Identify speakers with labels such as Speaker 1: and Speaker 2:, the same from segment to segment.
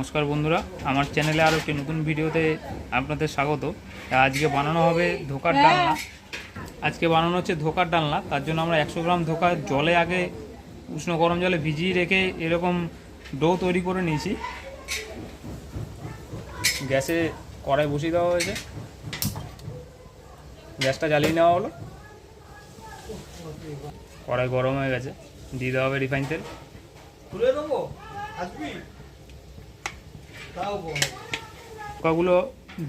Speaker 1: নমস্কার বন্ধুরা আমার চ্যানেলে আরও একটি নতুন ভিডিওতে আপনাদের স্বাগত। আজকে বানানো হবে ধোকার ডালনা। আজকে বানানো হচ্ছে ধোকার ডালনা তার জন্য আমরা একশো গ্রাম ধোকা জলে আগে উষ্ণ গরম জলে ভিজিয়ে রেখে এরকম ডো তৈরি করে নিয়েছি। গ্যাসে কড়াই বসিয়ে দেওয়া হয়েছে। গ্যাসটা জ্বালিয়ে নেওয়া হলো। কড়াই গরম হয়ে গেছে। দিয়ে দেওয়া হবে রিফাইন তেল।
Speaker 2: তুলে দেবো আসবি?
Speaker 1: পোকাগুলো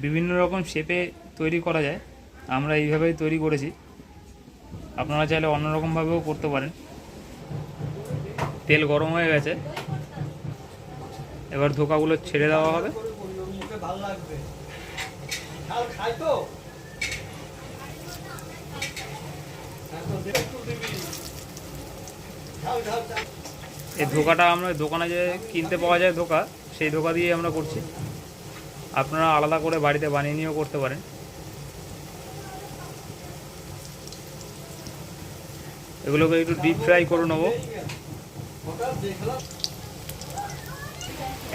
Speaker 1: বিভিন্ন রকম শেপে তৈরি করা যায়। আমরা এইভাবেই তৈরি করেছি। আপনারা চাইলে অন্যরকমভাবেও করতে পারেন। তেল গরম হয়ে গেছে। এবার ধোকাগুলো ছেড়ে দেওয়া হবে।
Speaker 2: ঝাল ঝাল
Speaker 1: এই ধোকাটা আমরা দোকানে যে কিনতে পাওয়া যায় ধোকা, সেই ধোকা দিয়ে আমরা করছি। আপনারা আলাদা করে বাড়িতে বানিয়ে নিয়েও করতে পারেন। এগুলোকে একটু ডিপ ফ্রাই করে নেব।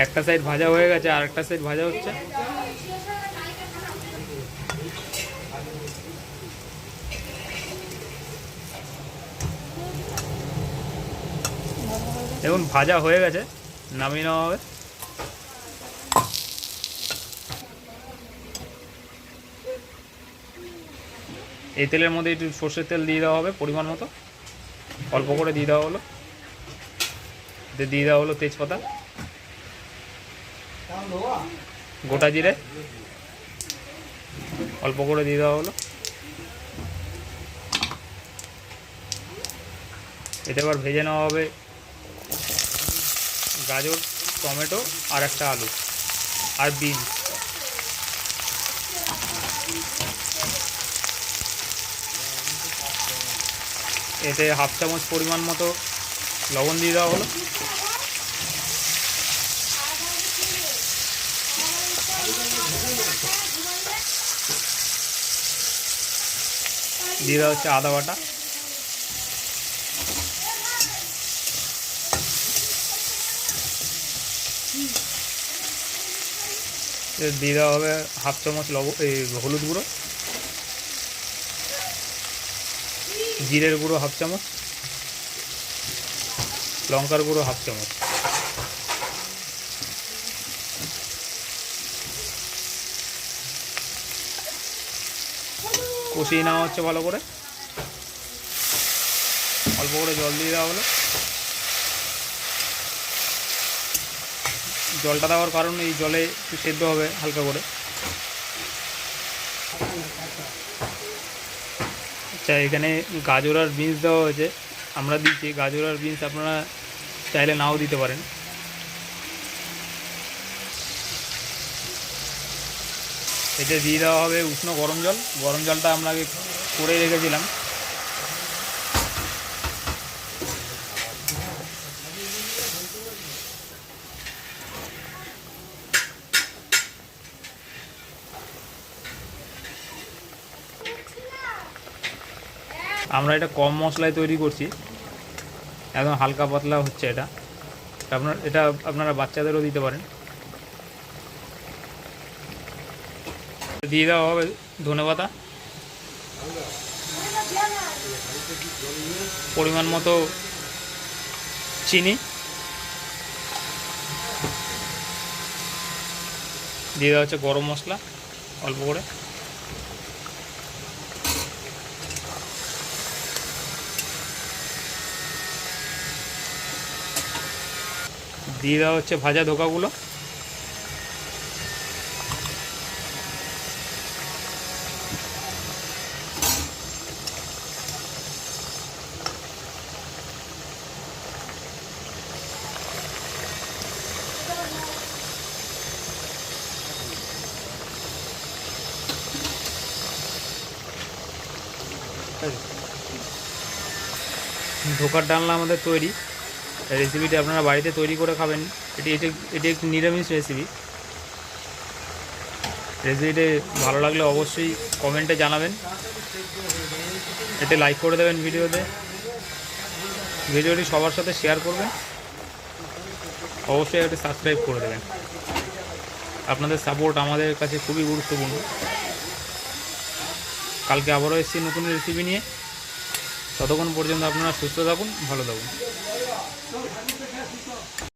Speaker 1: একটা সাইড ভাজা হয়ে গেছে, আর একটা সাইড ভাজা হচ্ছে। দেখুন, ভাজা হয়ে গেছে। নামিয়ে নেওয়া হবে। এই তেলের মধ্যে একটু সর্ষের তেল দিয়ে দেওয়া হবে পরিমাণ মতো। অল্প করে দিয়ে দেওয়া হলো। দিয়ে দেওয়া হলো তেজপাতা। গোটা জিরে। অল্প করে দিয়ে দেওয়া হলো। এতে এবার ভেজে নেওয়া হবে গাজর, টমেটো আর একটা আলু আর বিন। এতে হাফ চামচ পরিমাণ মতো লবণ দিয়ে দেওয়া হলো। দিয়ে দেওয়া হচ্ছে আদা বাটা। দিয়ে দেওয়া হবে হাফ চামচ লব এই হলুদ গুঁড়ো, জিরের গুঁড়ো হাফ চামচ, লঙ্কার গুঁড়ো হাফ চামচ। কষিয়ে নেওয়া হচ্ছে ভালো করে। অল্প করে জল দিয়ে দেওয়া হলো। জলটা দেওয়ার কারণে এই জলে একটু সেদ্ধ হবে হালকা করে। আচ্ছা এখানে গাজর আর বিনস দেওয়া হয়েছে। আমরা দিচ্ছি। গাজর আর বিনস আপনারা চাইলে নাও দিতে পারেন। এটা দিয়ে দেওয়া হবে উষ্ণ গরম জল। গরম জলটা আমরা করে রেখেছিলাম। আমরা এটা কম মশলায় তৈরি করছি। একদম হালকা পাতলা হচ্ছে এটা। আপনার, এটা আপনারা বাচ্চাদেরও দিতে পারেন। দিয়ে দেওয়া হবে ধনে পাতা। পরিমাণ মতো চিনি। দিয়ে দেওয়া হচ্ছে গরম মশলা, অল্প করে। দিয়ে দেওয়া হচ্ছে ভাজা ধোকাগুলো। ধোকার ডালনা আমাদের তৈরি। রেসিপিটি আপনারা বাড়িতে তৈরি করে খাবেন। এটি এটি এটি একটি নিরামিষ রেসিপি রেসিপিটি ভালো লাগলে অবশ্যই কমেন্টে জানাবেন। এতে লাইক করে দেবেন ভিডিওতে। ভিডিওটি সবার সাথে শেয়ার করবেন। অবশ্যই একটা সাবস্ক্রাইব করে দেবেন। আপনাদের সাপোর্ট আমাদের কাছে খুবই গুরুত্বপূর্ণ। কালকে আবারও এসেছি নতুন রেসিপি নিয়ে। ততক্ষণ পর্যন্ত আপনারা সুস্থ থাকুন, ভালো থাকুন।